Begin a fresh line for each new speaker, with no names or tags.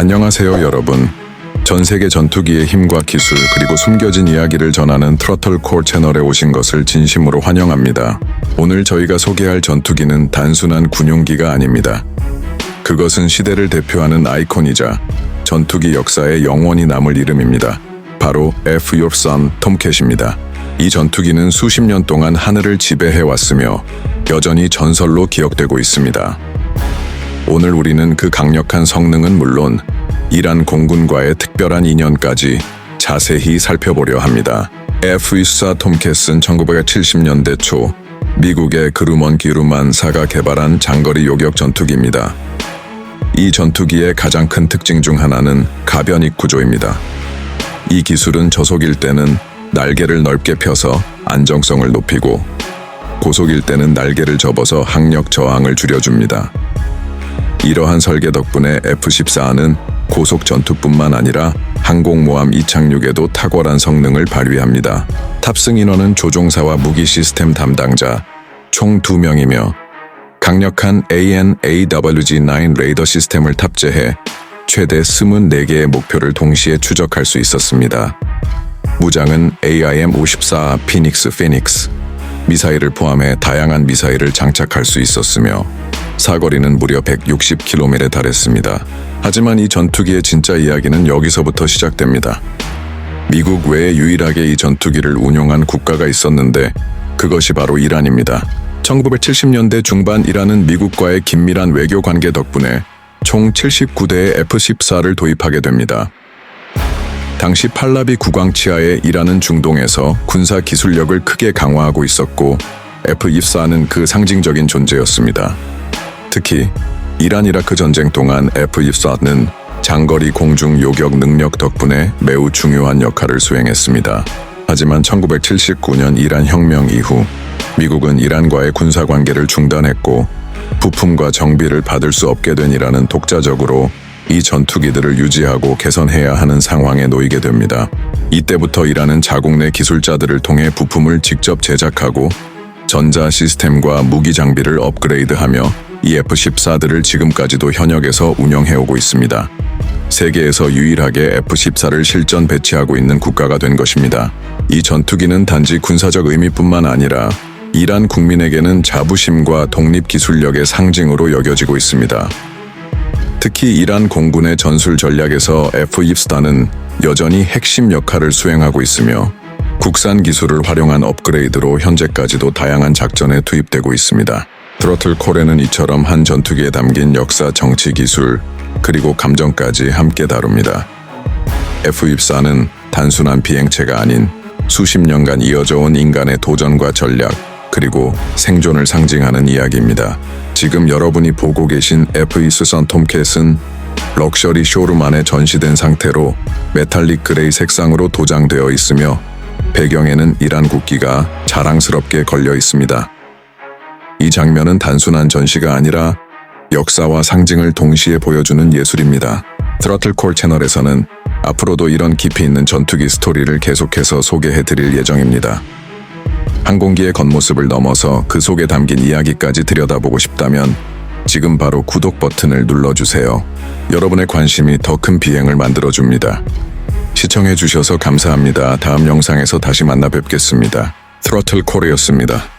안녕하세요 여러분. 전 세계 전투기의 힘과 기술 그리고 숨겨진 이야기를 전하는 트러틀 콜 채널에 오신 것을 진심으로 환영합니다. 오늘 저희가 소개할 전투기는 단순한 군용기가 아닙니다. 그것은 시대를 대표하는 아이콘이자 전투기 역사에 영원히 남을 이름입니다. 바로 F Your Son 톰캣입니다. 이 전투기는 수십 년 동안 하늘을 지배해 왔으며 여전히 전설로 기억되고 있습니다. 오늘 우리는 그 강력한 성능은 물론 이란 공군과의 특별한 인연까지 자세히 살펴보려 합니다. F-24 톰캣은 1970년대 초 미국의 그루먼 기루만사가 개발한 장거리 요격 전투기입니다. 이 전투기의 가장 큰 특징 중 하나는 가변익 구조입니다. 이 기술은 저속일 때는 날개를 넓게 펴서 안정성을 높이고 고속일 때는 날개를 접어서 항력 저항을 줄여줍니다. 이러한 설계 덕분에 F-14는 고속 전투뿐만 아니라 항공모함 이착륙에도 탁월한 성능을 발휘합니다. 탑승 인원은 조종사와 무기 시스템 담당자 총 2명이며 강력한 AN/AWG-9 레이더 시스템을 탑재해 최대 24개의 목표를 동시에 추적할 수 있었습니다. 무장은 AIM-54 피닉스 피닉스 미사일을 포함해 다양한 미사일을 장착할 수 있었으며 사거리는 무려 160km에 달했습니다. 하지만 이 전투기의 진짜 이야기는 여기서부터 시작됩니다. 미국 외에 유일하게 이 전투기를 운용한 국가가 있었는데 그것이 바로 이란입니다. 1970년대 중반 이란은 미국과의 긴밀한 외교 관계 덕분에 총 79대의 F-14를 도입하게 됩니다. 당시 팔라비 국왕 치하의 이란은 중동에서 군사 기술력을 크게 강화하고 있었고 F-24는 그 상징적인 존재였습니다. 특히 이란 이라크 전쟁 동안 F-24는 장거리 공중 요격 능력 덕분에 매우 중요한 역할을 수행했습니다. 하지만 1979년 이란 혁명 이후 미국은 이란과의 군사 관계를 중단했고 부품과 정비를 받을 수 없게 된 이란은 독자적으로 이 전투기들을 유지하고 개선해야 하는 상황에 놓이게 됩니다. 이때부터 이란은 자국 내 기술자들을 통해 부품을 직접 제작하고 전자 시스템과 무기 장비를 업그레이드하며 이 F-14들을 지금까지도 현역에서 운영해오고 있습니다. 세계에서 유일하게 F-14를 실전 배치하고 있는 국가가 된 것입니다. 이 전투기는 단지 군사적 의미뿐만 아니라 이란 국민에게는 자부심과 독립기술력의 상징으로 여겨지고 있습니다. 특히 이란 공군의 전술 전략에서 F-24는 여전히 핵심 역할을 수행하고 있으며 국산 기술을 활용한 업그레이드로 현재까지도 다양한 작전에 투입되고 있습니다. 트로틀 콜에는 이처럼 한 전투기에 담긴 역사, 정치, 기술, 그리고 감정까지 함께 다룹니다. F-24는 단순한 비행체가 아닌 수십 년간 이어져 온 인간의 도전과 전략, 그리고 생존을 상징하는 이야기입니다. 지금 여러분이 보고 계신 F-24 톰캣은 럭셔리 쇼룸 안에 전시된 상태로 메탈릭 그레이 색상으로 도장되어 있으며 배경에는 이란 국기가 자랑스럽게 걸려 있습니다. 이 장면은 단순한 전시가 아니라 역사와 상징을 동시에 보여주는 예술입니다. 트러틀 콜 채널에서는 앞으로도 이런 깊이 있는 전투기 스토리를 계속해서 소개해 드릴 예정입니다. 항공기의 겉모습을 넘어서 그 속에 담긴 이야기까지 들여다보고 싶다면 지금 바로 구독 버튼을 눌러주세요. 여러분의 관심이 더 큰 비행을 만들어줍니다. 시청해 주셔서 감사합니다. 다음 영상에서 다시 만나 뵙겠습니다. 트러틀 콜이었습니다.